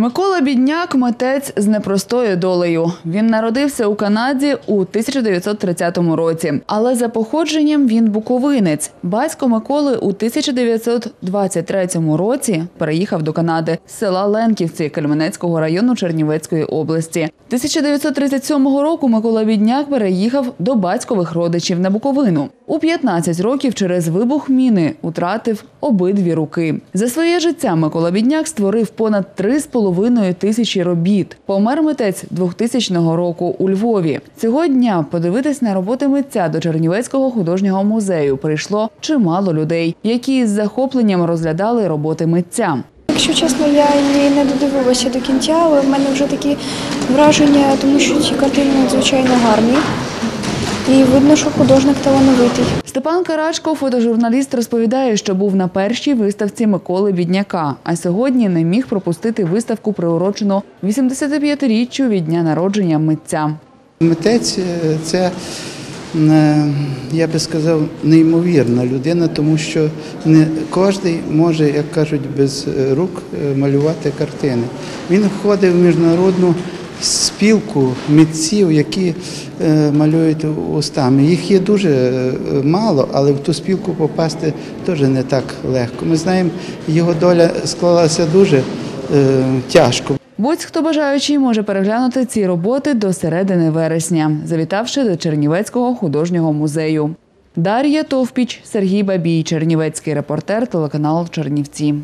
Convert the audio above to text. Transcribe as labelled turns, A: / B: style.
A: Микола Бідняк митець з непростою долею. Він народився у Канаді у 1930 році, але за походженням він буковинець. Батько Миколи у 1923 році переїхав до Канади з села Ленківці Кельменецького району Чернівецької області. 1937 року Микола Бідняк переїхав до батькових родичів на Буковину. У 15 років через вибух міни втратив обидві руки. За своє життя Микола Бідняк створив понад 3,5 тисячі робіт. Помер митець 2000 року у Львові. Цього дня подивитись на роботи митця до Чернівецького художнього музею прийшло чимало людей, які з захопленням розглядали роботи митця.
B: Якщо чесно, я і не додивилася до кінця, але в мене вже такі враження, тому що ці картини надзвичайно гарні. І видно, що художник талановитий.
A: Степан Карачко, фотожурналіст, розповідає, що був на першій виставці Миколи Бідняка, а сьогодні не міг пропустити виставку, приурочену 85-річчю від дня народження митця.
C: Митець е, це, е, я би сказав, неймовірна людина, тому що не кожен може, як кажуть, без е, рук малювати картини. Він входить в міжнародну спілку митців, які е, малюють устами. Їх є дуже е, мало, але в ту спілку попасти теж не так легко. Ми знаємо, його доля склалася дуже е, тяжко.
A: Будь-хто бажаючий може переглянути ці роботи до середини вересня, завітавши до Чернівецького художнього музею. Дар'я Товпіч, Сергій Бабій, Чернівецький репортер, телеканал Чернівці.